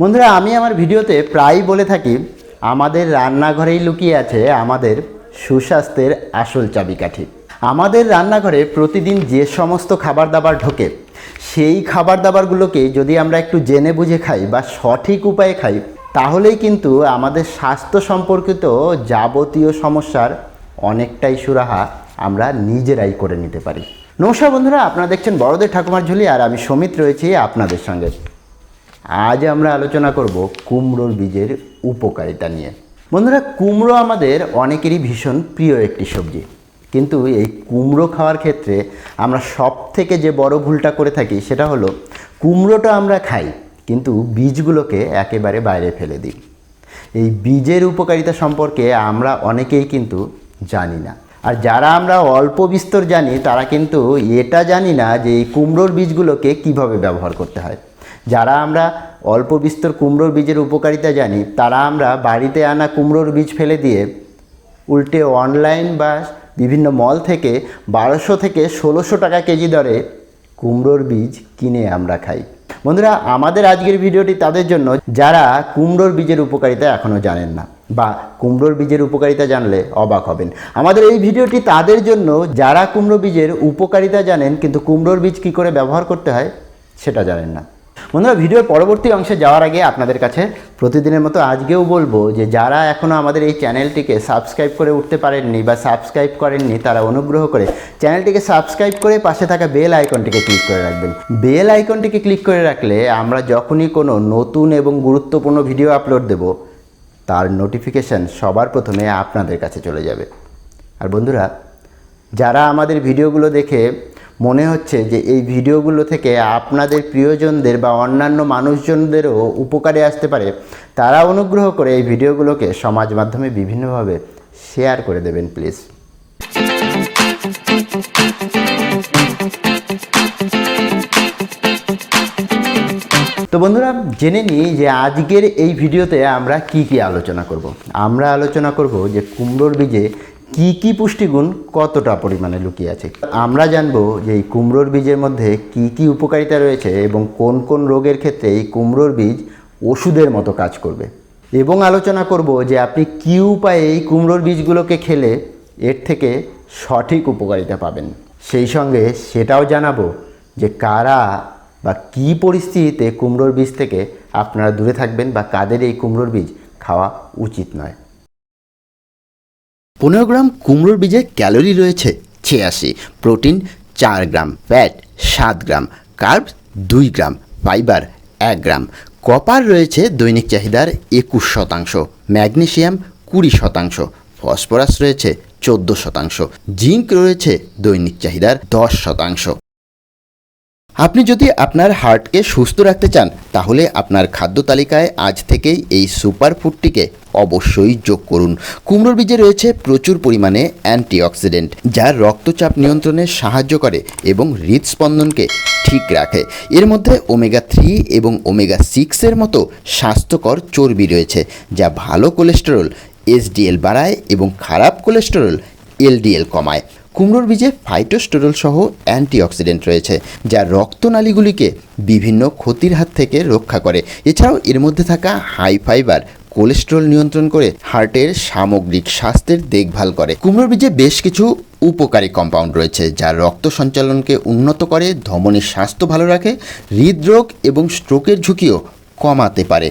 বন্ধুরা, আমি আমার ভিডিওতে প্রায়ই বলে থাকি, আমাদের রান্নাঘরেই লুকিয়ে আছে আমাদের সুস্বাস্থ্যের আসল চাবিকাঠি। আমাদের রান্নাঘরে প্রতিদিন যে সমস্ত খাবার দাবার ঢোকে, সেই খাবার দাবারগুলোকে যদি আমরা একটু জেনে বুঝে খাই বা সঠিক উপায়ে খাই, তাহলেই কিন্তু আমাদের স্বাস্থ্য সম্পর্কিত যাবতীয় সমস্যার অনেকটাই সুরাহা আমরা নিজেরাই করে নিতে পারি। নমস্কার বন্ধুরা, আপনারা দেখছেন বড়দের ঠাকুমার ঝুলি আর আমি সমিত রয়েছি আপনাদের সঙ্গে। আজ আমরা আলোচনা করব কুমড়োর বীজের উপকারিতা নিয়ে। বন্ধুরা, কুমড়ো আমাদের অনেকেরই ভীষণ প্রিয় একটি সবজি। কিন্তু এই কুমড়ো খাওয়ার ক্ষেত্রে আমরা সব থেকে যে বড় ভুলটা করে থাকি সেটা হলো, কুমড়োটা আমরা খাই, কিন্তু বীজগুলোকে একেবারে বাইরে ফেলে দিই। এই বীজের উপকারিতা সম্পর্কে আমরা অনেকেই কিন্তু জানি না। আর যারা আমরা অল্প বিস্তর জানি, তারা কিন্তু এটা জানি না যে এই কুমড়োর বীজগুলোকে কীভাবে ব্যবহার করতে হয়। যারা আমরা অল্প বিস্তর কুমড়োর বীজের উপকারিতা জানি, তারা আমরা বাড়িতে আনা কুমড়োর বীজ ফেলে দিয়ে উল্টে অনলাইন বা বিভিন্ন মল থেকে বারোশো থেকে ষোলোশো টাকা কেজি দরে কুমড়োর বীজ কিনে আমরা খাই। বন্ধুরা, আমাদের আজকের ভিডিওটি তাদের জন্য, যারা কুমড়োর বীজের উপকারিতা এখনও জানেন না বা কুমড়োর বীজের উপকারিতা জানলে অবাক হবেন। আমাদের এই ভিডিওটি তাদের জন্য, যারা কুমড়ো বীজের উপকারিতা জানেন কিন্তু কুমড়োর বীজ কী করে ব্যবহার করতে হয়, সেটা জানেন না। বন্ধুরা, ভিডিওর পরবর্তী অংশে যাওয়ার আগে আপনাদের কাছে প্রতিদিনের মতো আজকেও বলব যে, যারা এখনও আমাদের এই চ্যানেলটিকে সাবস্ক্রাইব করে উঠতে পারেননি বা সাবস্ক্রাইব করেননি, তারা অনুগ্রহ করে চ্যানেলটিকে সাবস্ক্রাইব করে পাশে থাকা বেল আইকনটিকে ক্লিক করে রাখবেন। বেল আইকনটিকে ক্লিক করে রাখলে আমরা যখনই কোনো নতুন এবং গুরুত্বপূর্ণ ভিডিও আপলোড দেব, তার নোটিফিকেশান সবার প্রথমে আপনাদের কাছে চলে যাবে। আর বন্ধুরা, যারা আমাদের ভিডিওগুলো দেখে মনে হচ্ছে যে এই ভিডিওগুলো থেকে আপনাদের প্রিয়জনদের বা অন্যান্য মানুষজনদেরও উপকারে আসতে পারে তারা অনুগ্রহ করে এই ভিডিওগুলোকে সমাজ মাধ্যমে বিভিন্নভাবে শেয়ার করে দেবেন, প্লিজ তো বন্ধুরা, জেনে নিই যে আজকের এই ভিডিওতে আমরা কি কি আলোচনা করব। আমরা আলোচনা করব যে কুমড়োর বীজে কি কি পুষ্টিগুণ কতটা পরিমাণে লুকিয়ে আছে? আমরা জানব যে এই কুমড়োর বীজের মধ্যে কি কি উপকারিতা রয়েছে এবং কোন কোন রোগের ক্ষেত্রে এই কুমড়োর বীজ ওষুধের মতো কাজ করবে। এবং আলোচনা করব যে আপনি কী উপায়ে এই কুমড়োর বীজগুলোকে খেলে এর থেকে সঠিক উপকারিতা পাবেন। সেই সঙ্গে সেটাও জানাব যে কারা বা কী পরিস্থিতিতে কুমড়োর বীজ থেকে আপনারা দূরে থাকবেন বা কাদের এই কুমড়োর বীজ খাওয়া উচিত নয়। পনেরো গ্রাম কুমড়োর বীজে ক্যালোরি রয়েছে ছিয়াশি, প্রোটিন চার গ্রাম, ফ্যাট সাত গ্রাম, কার্ব দুই গ্রাম, ফাইবার এক গ্রাম, কপার রয়েছে দৈনিক চাহিদার একুশ শতাংশ, ম্যাগনেশিয়াম কুড়ি শতাংশ, ফসফরাস রয়েছে চোদ্দ শতাংশ, জিঙ্ক রয়েছে দৈনিক চাহিদার দশ শতাংশ। আপনি যদি আপনার হার্টকে সুস্থ রাখতে চান, তাহলে আপনার খাদ্য তালিকায় আজ থেকেই এই সুপার ফুডটিকে অবশ্যই যোগ করুন। কুমড়োর বীজে রয়েছে প্রচুর পরিমাণে অ্যান্টিঅক্সিডেন্ট, যা রক্তচাপ নিয়ন্ত্রণে সাহায্য করে এবং হৃদস্পন্দনকে ঠিক রাখে। এর মধ্যে ওমেগা থ্রি এবং ওমেগা সিক্সের মতো স্বাস্থ্যকর চর্বি রয়েছে, যা ভালো কোলেস্টেরল, এসডিএল বাড়ায় এবং খারাপ কোলেস্টেরল, এলডিএল কমায়। কুমড়োর বীজে ফাইটোস্টেরল সহ অ্যান্টিঅক্সিডেন্ট রয়েছে, যা রক্তনালীগুলিকে বিভিন্ন ক্ষতির হাত থেকে রক্ষা করে। এছাড়াও এর মধ্যে থাকা হাই ফাইবার কোলেস্টেরল নিয়ন্ত্রণ করে হার্টের সামগ্রিক স্বাস্থ্যের দেখভাল করে। কুমড়োর বীজে বেশ কিছু উপকারী কম্পাউন্ড রয়েছে, যা রক্ত সঞ্চালনকে উন্নত করে, ধমনীর স্বাস্থ্য ভালো রাখে, হৃদরোগ এবং স্ট্রোকের ঝুঁকিও কমাতে পারে।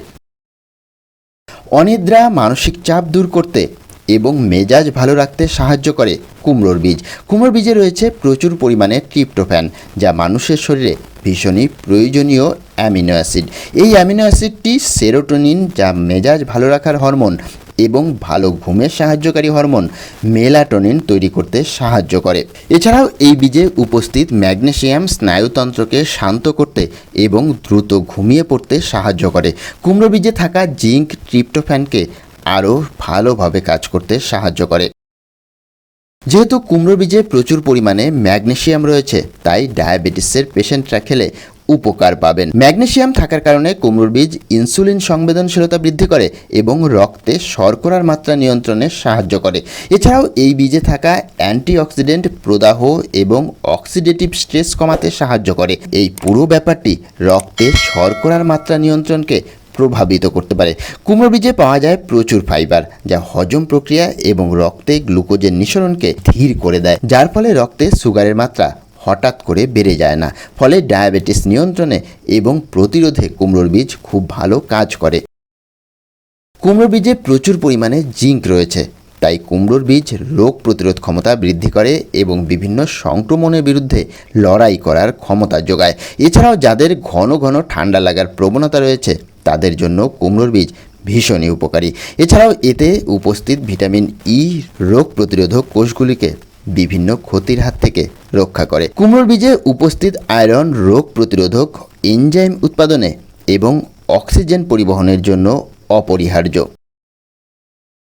অনিদ্রা, মানসিক চাপ দূর করতে এবং মেজাজ ভালো রাখতে সাহায্য করে কুমড়োর বীজ। কুমড়োর বীজে রয়েছে প্রচুর পরিমাণে ট্রিপ্টোফ্যান, যা মানুষের শরীরে ভীষণই প্রয়োজনীয় অ্যামিনো অ্যাসিড। এই অ্যামিনো অ্যাসিডটি সেরোটোনিন, যা মেজাজ ভালো রাখার হরমোন এবং ভালো ঘুমের সাহায্যকারী হরমোন, মেলাটোনিন তৈরি করতে সাহায্য করে। এছাড়াও এই বীজে উপস্থিত ম্যাগনেসিয়াম স্নায়ুতন্ত্রকে শান্ত করতে এবং দ্রুত ঘুমিয়ে পড়তে সাহায্য করে। কুমড়ো বীজে থাকা জিঙ্ক ট্রিপ্টোফ্যানকে আরও ভালোভাবে কাজ করতে সাহায্য করে। যেহেতু কুমড়ো বীজে প্রচুর পরিমাণে ম্যাগনেশিয়াম রয়েছে, তাই ডায়াবেটিসের পেশেন্টরা খেলে উপকার পাবেন। ম্যাগনেশিয়াম থাকার কারণে কুমড়োর বীজ ইনসুলিন সংবেদনশীলতা বৃদ্ধি করে এবং রক্তে শর্করার মাত্রা নিয়ন্ত্রণে সাহায্য করে। এছাড়াও এই বীজে থাকা অ্যান্টিঅক্সিডেন্ট প্রদাহ এবং অক্সিডেটিভ স্ট্রেস কমাতে সাহায্য করে। এই পুরো ব্যাপারটি রক্তে শর্করার মাত্রা নিয়ন্ত্রণকে প্রভাবিত করতে পারে। কুমড়ো বীজে পাওয়া যায় প্রচুর ফাইবার, যা হজম প্রক্রিয়া এবং রক্তে গ্লুকোজের নিঃসরণকে ধীর করে দেয়, যার ফলে রক্তে সুগারের মাত্রা হঠাৎ করে বেড়ে যায় না। ফলে ডায়াবেটিস নিয়ন্ত্রণে এবং প্রতিরোধে কুমড়োর বীজ খুব ভালো কাজ করে। কুমড়ো বীজে প্রচুর পরিমাণে জিঙ্ক রয়েছে, তাই কুমড়োর বীজ রোগ প্রতিরোধ ক্ষমতা বৃদ্ধি করে এবং বিভিন্ন সংক্রমণের বিরুদ্ধে লড়াই করার ক্ষমতা যোগায়। এছাড়াও যাদের ঘন ঘন ঠান্ডা লাগার প্রবণতা রয়েছে তাদের জন্য কুমড়োর বীজ ভীষণই উপকারী। এছাড়াও এতে উপস্থিত ভিটামিন ই রোগ প্রতিরোধক কোষগুলিকে বিভিন্ন ক্ষতির হাত থেকে রক্ষা করে। কুমড়োর বীজে উপস্থিত আয়রন রোগ প্রতিরোধক এনজাইম উৎপাদনে এবং অক্সিজেন পরিবহনের জন্য অপরিহার্য।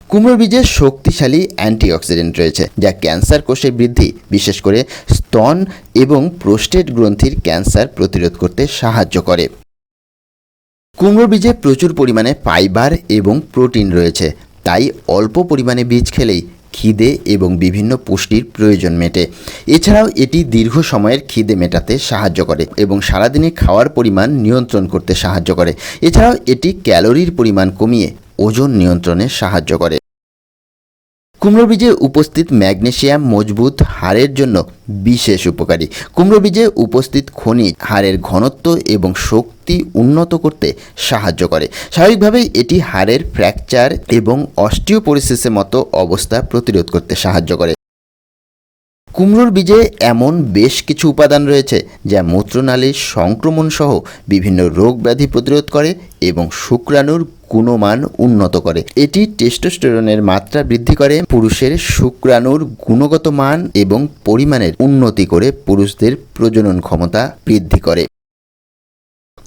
কুমড়োর বীজে শক্তিশালী অ্যান্টিঅক্সিডেন্ট রয়েছে, যা ক্যান্সার কোষের বৃদ্ধি, বিশেষ করে স্তন এবং প্রোস্টেট গ্রন্থির ক্যান্সার প্রতিরোধ করতে সাহায্য করে। কুমড়োর বীজে প্রচুর পরিমাণে ফাইবার এবং প্রোটিন রয়েছে, তাই অল্প পরিমাণে বীজ খেলেই খিদে এবং বিভিন্ন পুষ্টির প্রয়োজন মেটে। এছাড়াও এটি দীর্ঘ সময়ের খিদে মেটাতে সাহায্য করে এবং সারাদিনে খাওয়ার পরিমাণ নিয়ন্ত্রণ করতে সাহায্য করে। এছাড়াও এটি ক্যালোরির পরিমাণ কমিয়ে ওজন নিয়ন্ত্রণে সাহায্য করে। কুমড়ো বীজে উপস্থিত ম্যাগনেশিয়াম মজবুত হাড়ের জন্য বিশেষ উপকারী। কুমড়ো বীজে উপস্থিত খনিজ হাড়ের ঘনত্ব এবং শক্তি উন্নত করতে সাহায্য করে। স্বাভাবিকভাবেই এটি হাড়ের ফ্র্যাকচার এবং অস্টিওপোরিসিসের মতো অবস্থা প্রতিরোধ করতে সাহায্য করে। কুমড়োর বীজে এমন বেশ কিছু উপাদান রয়েছে যা মূত্রনালীর সংক্রমণ সহ বিভিন্ন রোগ ব্যাধি প্রতিরোধ করে এবং শুক্রাণুর গুণমান উন্নত করে। এটি টেস্টোস্টেরনের মাত্রা বৃদ্ধি করে, পুরুষের শুক্রাণুর গুণগত মান এবং পরিমাণের উন্নতি করে পুরুষদের প্রজনন ক্ষমতা বৃদ্ধি করে।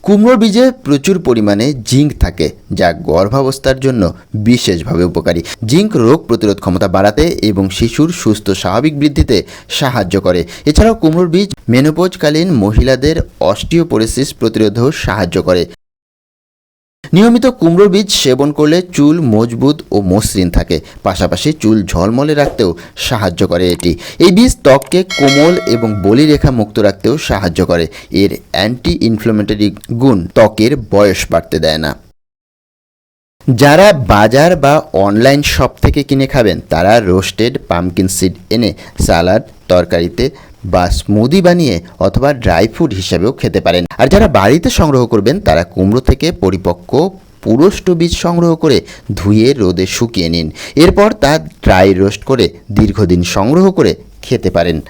কুমড়োর বীজে প্রচুর পরিমাণে জিঙ্ক থাকে, যা গর্ভাবস্থার জন্য বিশেষভাবে উপকারী। জিঙ্ক রোগ প্রতিরোধ ক্ষমতা বাড়াতে এবং শিশুর সুস্থ স্বাভাবিক বৃদ্ধিতে সাহায্য করে। এছাড়াও কুমড়োর বীজ মেনোপোজকালীন মহিলাদের অস্টিওপোরেসিস প্রতিরোধেও সাহায্য করে। নিয়মিত কুমড়োর বীজ সেবন করলে চুল মজবুত ও মসৃণ থাকে। পাশাপাশি চুল ঝলমলে রাখতেও সাহায্য করে এটি। এই বীজ ত্বককে কোমল এবং বলিরেখা মুক্ত রাখতেও সাহায্য করে। এর অ্যান্টি ইনফ্লামেটরি গুণ ত্বকের বয়স বাড়তে দেয় না। যারা বাজার বা অনলাইন শপ থেকে কিনে খাবেন, তারা রোস্টেড পামকিন সিড এনে সালাড তরকারিতে বা স্মুদি বানিয়ে অথবা ড্রাই ফ্রুট হিসাবেও খেতে পারেন। আর যারা বাড়িতে সংগ্রহ করবেন, তারা কুমড়ো থেকে পরিপক্ক পুরষ্ট বীজ সংগ্রহ করে ধুয়ে রোদে শুকিয়ে নিন। এরপর তা ড্রাই রোস্ট করে দীর্ঘদিন সংগ্রহ করে খেতে পারেন।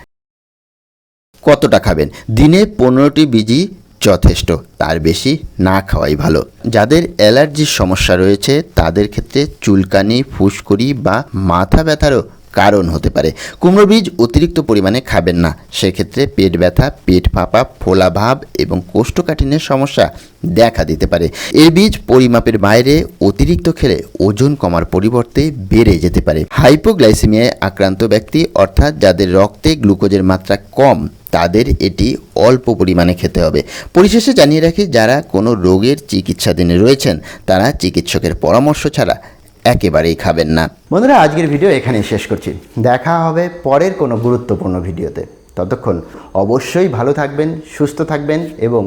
কতটা খাবেন? দিনে পনেরোটি বীজই যথেষ্ট, তার বেশি না খাওয়াই ভালো। যাদের অ্যালার্জির সমস্যা রয়েছে, তাদের ক্ষেত্রে চুলকানি, ফুসকুড়ি বা মাথা ব্যথারও কারণ হতে পারে। কুমড়ো বীজ অতিরিক্ত পরিমাণে খাবেন না। সেক্ষেত্রে পেট ব্যথা, পেট ফাঁপা, ফোলা ভাব এবং কোষ্ঠকাঠিন্যের সমস্যা দেখা দিতে পারে। এর বীজ পরিমাপের বাইরে অতিরিক্ত খেলে ওজন কমার পরিবর্তে বেড়ে যেতে পারে। হাইপোগ্লাইসেমিয়ায় আক্রান্ত ব্যক্তি, অর্থাৎ যাদের রক্তে গ্লুকোজের মাত্রা কম তাদের এটি অল্প পরিমাণে খেতে হবে। পরিশেষে জানিয়ে রাখি, যারা কোনো রোগের চিকিৎসাধীনে রয়েছেন, তারা চিকিৎসকের পরামর্শ ছাড়া একেবারেই খাবেন না। বন্ধুরা, আজকের ভিডিও এখানেই শেষ করছি। দেখা হবে পরের কোনো গুরুত্বপূর্ণ ভিডিওতে। ততক্ষণ অবশ্যই ভালো থাকবেন, সুস্থ থাকবেন এবং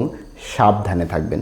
সাবধানে থাকবেন।